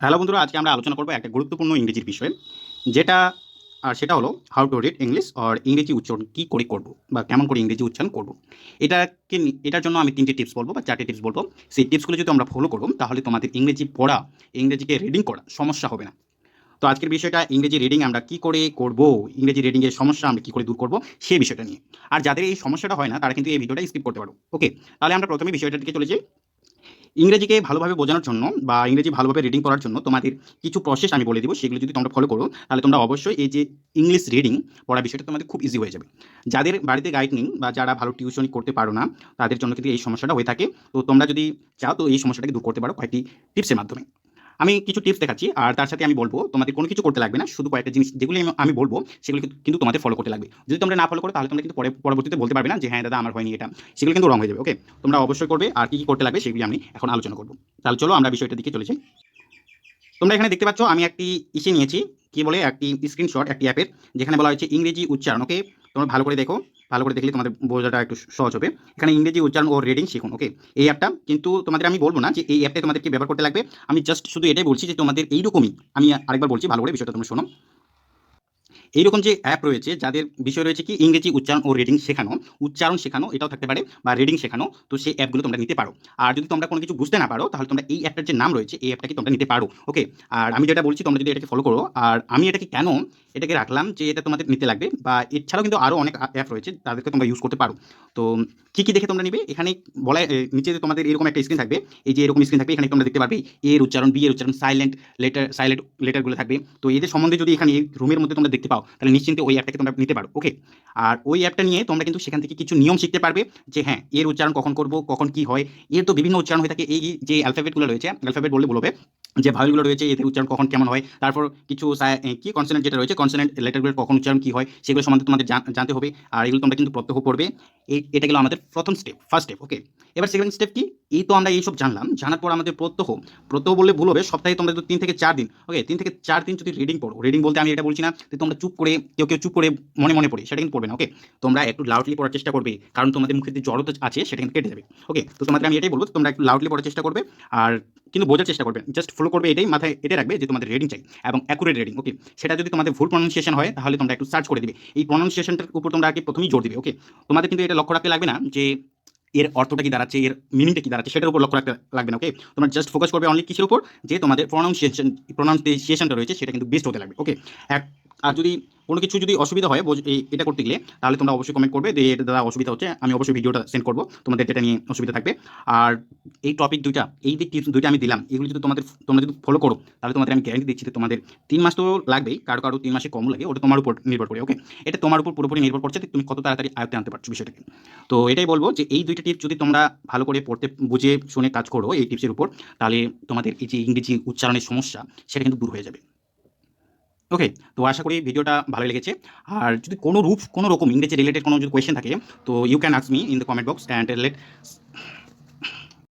Hello বন্ধুরা, আজকে আমরা আলোচনা করব একটা গুরুত্বপূর্ণ ইংরেজির বিষয়ে, যেটা আর সেটা হলো হাউ টু রিড ইংলিশ আর ইংরেজি উচ্চারণ কী করে করব বা কেমন করে ইংরেজি উচ্চারণ করব। এটাকে এটার জন্য আমি তিনটে টিপস বলব বা চারটে টিপস বলব। সেই টিপসগুলো যদি আমরা ফলো করব তাহলে তোমাদের ইংরেজি পড়া, ইংরেজিকে রিডিং করা সমস্যা হবে না। তো আজকের বিষয়টা, ইংরেজি রিডিং আমরা কি করে করব, ইংরেজি রিডিংয়ের সমস্যা আমরা কি করে দূর করব, সেই বিষয়টা নিয়ে। আর যাদের এই সমস্যাটা হয় না, তারা কিন্তু এই ভিডিওটা স্কিপ করতে পারো। ওকে তাহলে আমরা প্রথমে বিষয়টা দিকে চলে যাই। ইংরেজিকে ভালোভাবে বোঝানোর জন্য বা ইংরেজি ভালোভাবে রিডিং করার জন্য তোমাদের কিছু প্রসেস আমি বলে দিব, সেগুলো যদি তোমরা ফলো করো, তাহলে তোমরা অবশ্যই এই যে ইংলিশ রিডিং পড়া বিষয়টা তোমাদের খুব ইজি হয়ে যাবে। যাদের বাড়িতে গাইড নেই বা যারা ভালো টিউশন করতে পারো না, তাদের জন্য কিন্তু এই সমস্যাটা হয়ে থাকে। তো তোমরা যদি চাও, তো এই সমস্যাটাকে দূর করতে পারো কয়েকটি টিপসের মাধ্যমে। আমি কিছু টিপস দেখাচ্ছি, আর তার সাথে আমি বলব, তোমাদের কোনো কিছু করতে লাগবে না, শুধু কয়েকটা জিনিস, যেগুলি আমি- বলব, সেগুলো কিন্তু- তোমাদের ফলো করতে লাগবে। যদি তোমরা না ফলো করো, তাহলে তোমরা কিন্তু পরে, পরবর্তীতে বলতে পারবে না যে হ্যাঁ দাদা, আমার হয়নি এটা। সেগুলো কিন্তু রং হয়ে যাবে ওকে তোমরা অবশ্যই করবে, আর কি কি করতে লাগবে, সেগুলি আমি এখন আলোচনা করব। তাহলে চলো, আমরা বিষয়টার দিকে চলে যাই তোমরা এখানে দেখতে পাচ্ছ, আমি একটি ইসে নিয়েছি, কি বলে, একটি স্ক্রিনশট একটি অ্যাপের যেখানে বলা হয়েছে ইংরেজি উচ্চারণ ওকে তোমরা ভালো করে দেখো, ভালো করে দেখলে তোমাদের বোঝাটা একটু সহজ হবে। এখানে ইংরেজি উচ্চারণ ও রিডিং শিখুন ওকে এই অ্যাপটা কিন্তু তোমাদের আমি বলব না যে এই অ্যাপটা তোমাদেরকে ব্যবহার করতে লাগবে। আমি জাস্ট শুধু এটাই বলছি যে তোমাদের এইরকমই, আমি আরেকবার বলছি, ভালো করে বিষয়টা তোমরা শোনো। এইরকম যে অ্যাপ রয়েছে, যাদের বিষয় রয়েছে কি, ইংরেজি উচ্চারণ ও রিডিং শেখানো, উচ্চারণ শেখানো, এটাও থাকতে পারে বা রিডিং শেখানো, তো সেই অ্যাপগুলো তোমরা নিতে পারো। আর যদি তোমরা কোনো কিছু বুঝতে না পারো, তাহলে তোমরা এই অ্যাপটার যে নাম রয়েছে, এই অ্যাপটাকে তোমরা নিতে পারো ওকে আর আমি যেটা বলছি, তোমরা যদি এটাকে ফলো করো, আর আমি এটাকে কেন এটাকে রাখলাম যে এটা তোমাদের নিতে লাগবে, বা এছাড়াও কিন্তু আরও অনেক অ্যাপ রয়েছে, তাদেরকে তোমরা ইউজ করতে পারো। তো কী কী দেখে তোমরা নিবে? এখানে বলা নিচে তোমাদের এরকম একটা স্ক্রিন থাকবে, এই যে এরকম স্ক্রিন থাকবে, এখানে তোমরা দেখতে পারবে এর উচ্চারণ বি এর উচ্চারণ সাইলেন্ট লেটার সাইলেন্ট লেটারগুলো থাকবে। তো এদের সম্বন্ধে যদি এখানে রুমের মধ্যে তোমরা দেখতে পাও তাহলে নিশ্চিন্তে ওই অ্যাপটাকে তোমরা নিতে পারো ওকে আর ওই অ্যাপটা নিয়ে তোমরা কিন্তু সেখান থেকে কিছু নিয়ম শিখতে পারবে যে হ্যাঁ এর উচ্চারণ কখন করব, কখন কি হয়। এর তো বিভিন্ন উচ্চারণ হয়ে থাকে, এই যে অ্যালফাবেটগুলো রয়েছে অ্যালফাবেট বললে বলবে যে ভাওয়েলগুলো রয়েছে, এদের উচ্চারণ কখন কেমন হয়, তারপর কিছু কি কনসোনেন্ট যেটা রয়েছে কনসোনেন্ট লেটারগুলোর কখন উচ্চারণ কি হয়, সেগুলো সম্বন্ধে তোমাদের জানতে হবে, আর এগুলো তোমরা কিন্তু প্রত্যক্ষ করবে এই এটা গেলো আমাদের প্রথম স্টেপ ফার্স্ট স্টেপ ওকে এবার সেকেন্ড স্টেপ কি? এই তো আমরা এইসব জানলাম। জানার পর আমাদের প্রত্যহ প্রত্যহ বললে ভুল হবে, সপ্তাহে তোমরা যদি তিন থেকে চার দিন ওকে তিন থেকে চার দিন যদি রিডিং পড়ো রিডিং বলতে আমি এটা বলছি না যে তোমরা চুপ করে, কেউ কেউ চুপ করে মনে মনে পড়ে, সেটা কিন্তু পড়বে না ওকে তোমরা একটু লাউডলি পড়ার চেষ্টা করবে, কারণ তোমাদের মুখে যে জড়তা আছে, সেটা কিন্তু কেটে যাবে ওকে তো তোমাদের আমি এটাই বলব তোমরা একটু লাউডলি পড়ার চেষ্টা করবে, আর কিন্তু বোঝার চেষ্টা করবে জাস্ট ফলো করবে এটাই, মাথায় এটা রাখবে যে তোমাদের রিডিং চাই, এবং অ্যাকুরেট রিডিং ওকে সেটা যদি তোমাদের ভুল প্রনাউন্সিয়েশন হয়, তাহলে তোমরা একটু সার্চ করে দিবে। এই প্রনাউন্সিয়েশনটার উপর তোমরা আগে প্রথমেই জোর দিবে ওকে তোমাদের কিন্তু এটা লক্ষ্য রাখতে লাগবে না যে এর অর্থটা কি দাঁড়াচ্ছে, এর মিনিংটা কি দাঁড়াচ্ছে সেটার উপর লক্ষ্য রাখতে লাগবে না ওকে তোমরা জাস্ট ফোকাস করবে অনলি কিসের উপর? যে তোমাদের প্রনাউন্সিয়েশন প্রনাউন্সিয়েশনটা রয়েছে সেটা কিন্তু বেস্ট হতে লাগবে ওকে এক আর যদি কোনো কিছু যদি অসুবিধা হয় এটা করতে গেলে, তাহলে তোমরা অবশ্যই কমেন্ট করবে যে এটা দাদা, অসুবিধা হচ্ছে, আমি অবশ্যই ভিডিওটা সেন্ড করব, তোমাদের যেটা নিয়ে অসুবিধা থাকবে। আর এই টপিক দুইটা, এই যে টিপস দুইটা আমি দিলাম, এগুলো যদি তোমাদের তোমরা যদি ফলো করো, তাহলে তোমাদের আমি গ্যারান্টি দিচ্ছি তোমাদের তিন মাস তো লাগবেই, কারও কারও তিন মাসে কম লাগে, ওটা তোমার উপর নির্ভর করে ওকে এটা তোমার উপর পুরোপুরি নির্ভর করছে তুমি কত তাড়াতাড়ি আয়ত্তে আনতে পারছ বিষয়টাকে। তো এটাই বলব যে, এই দুইটা টিপস যদি তোমরা ভালো করে পড়তে, বুঝে শুনে কাজ করো এই টিপসের উপর, তাহলে তোমাদের এই যে ইংরেজি উচ্চারণের সমস্যা, সেটা কিন্তু দূর হয়ে যাবে। ওকে তো আশা করি ভিডিওটা ভালো লেগেছে। আর যদি কোনো রূপ, কোনো রকম ইংরেজি রিলেটেড কোনো যদি কোয়েশ্চেন থাকে, তো you can ask me in the comment box and let